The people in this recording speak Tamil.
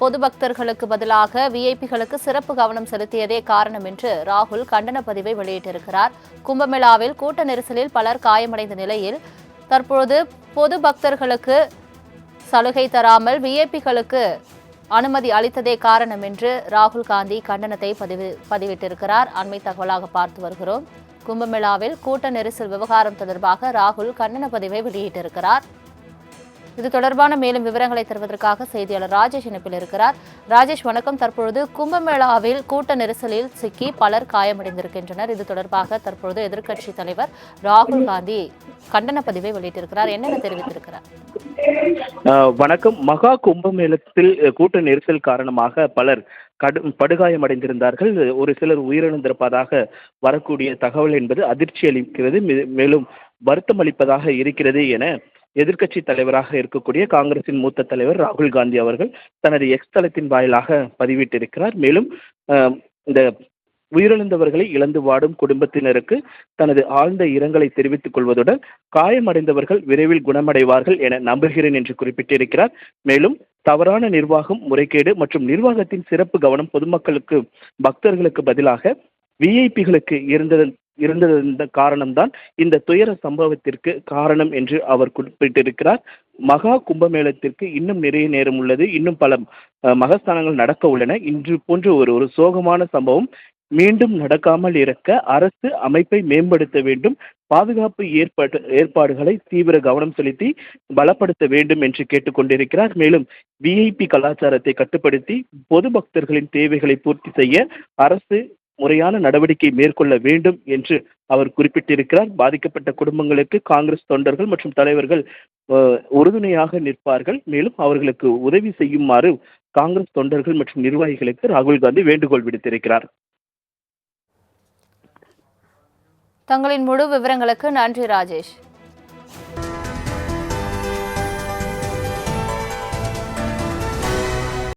பொது பக்தர்களுக்கு பதிலாக விஐபிகளுக்கு சிறப்பு கவனம் செலுத்தியதே காரணம் என்று ராகுல் கண்டன பதிவை வெளியிட்டிருக்கிறார். கும்பமேளாவில் கூட்ட நெரிசலில் பலர் காயமடைந்த நிலையில் தற்போது பொது பக்தர்களுக்கு சலுகை தராமல் விஐபிகளுக்கு அனுமதி அளித்ததே காரணம் என்று ராகுல் காந்தி கண்டனத்தை பதிவு பதிவிட்டிருக்கிறார். அண்மை தகவலாக பார்த்து வருகிறோம். கும்பமேளாவில் கூட்ட நெரிசல் விவகாரம் தொடர்பாக ராகுல் கண்டன பதிவை வெளியிட்டிருக்கிறார். இது தொடர்பான மேலும் விவரங்களை தருவதற்காக செய்தியாளர் ராஜேஷ் இணைப்பில் இருக்கிறார். ராஜேஷ் வணக்கம். தற்பொழுது கும்பமேளாவில் கூட்ட நெரிசலில் சிக்கி பலர் காயமடைந்திருக்கின்றனர். இது தொடர்பாக தற்பொழுது எதிர்க்கட்சி தலைவர் ராகுல் காந்தி கண்டன பதிவை வெளியிட்டிருக்கிறார். என்னென்ன தெரிவித்திருக்கிறார்? வணக்கம். மகா கும்பமேளத்தில் கூட்ட நெரிசல் காரணமாக பலர் கடும் படுகாயமடைந்திருந்தார்கள். ஒரு சிலர் உயிரிழந்திருப்பதாக வரக்கூடிய தகவல் என்பது அதிர்ச்சி அளிக்கிறது மேலும் வருத்தம் அளிப்பதாக இருக்கிறது என எதிர்க்கட்சி தலைவராக இருக்கக்கூடிய காங்கிரசின் மூத்த தலைவர் ராகுல் காந்தி அவர்கள் தனது எக்ஸ் தளத்தின் வாயிலாக பதிவிட்டிருக்கிறார். மேலும் இந்த உயிரிழந்தவர்களை இழந்து வாடும் குடும்பத்தினருக்கு தனது ஆழ்ந்த இரங்கலை தெரிவித்துக் கொள்வதுடன் காயமடைந்தவர்கள் விரைவில் குணமடைவார்கள் என நம்புகிறேன் என்று குறிப்பிட்டிருக்கிறார். மேலும் தவறான நிர்வாகம் முறைகேடு மற்றும் நிர்வாகத்தின் சிறப்பு கவனம் பொதுமக்களுக்கு பக்தர்களுக்கு பதிலாக விஐபிகளுக்கு இருந்ததன் இருந்ததன் காரணம்தான் இந்த துயர சம்பவத்திற்கு காரணம் என்று அவர் குறிப்பிட்டிருக்கிறார். மகா கும்பமேளத்திற்கு இன்னும் நிறைய நேரம் உள்ளது. இன்னும் பல மகஸ்தானங்கள் நடக்க உள்ளன. இன்று போன்ற ஒரு ஒரு சோகமான சம்பவம் மீண்டும் நடக்காமல் இருக்க அரசு அமைப்பை மேம்படுத்த வேண்டும். பாதுகாப்பு ஏற்பாடு ஏற்பாடுகளை தீவிர கவனம் செலுத்தி பலப்படுத்த வேண்டும் என்று கேட்டுக்கொண்டிருக்கிறார் மேலும் விஐபி கலாச்சாரத்தை கட்டுப்படுத்தி பொது பக்தர்களின் தேவைகளை பூர்த்தி செய்ய அரசு முறையான நடவடிக்கை மேற்கொள்ள வேண்டும் என்று அவர் குறிப்பிட்டிருக்கிறார். பாதிக்கப்பட்ட குடும்பங்களுக்கு காங்கிரஸ் தொண்டர்கள் மற்றும் தலைவர்கள் உறுதுணையாக நிற்பார்கள். மேலும் அவர்களுக்கு உதவி செய்யுமாறு காங்கிரஸ் தொண்டர்கள் மற்றும் நிர்வாகிகளுக்கு ராகுல் காந்தி வேண்டுகோள் விடுத்திருக்கிறார். தங்களின் முழு விவரங்களுக்கு நன்றி ராஜேஷ்.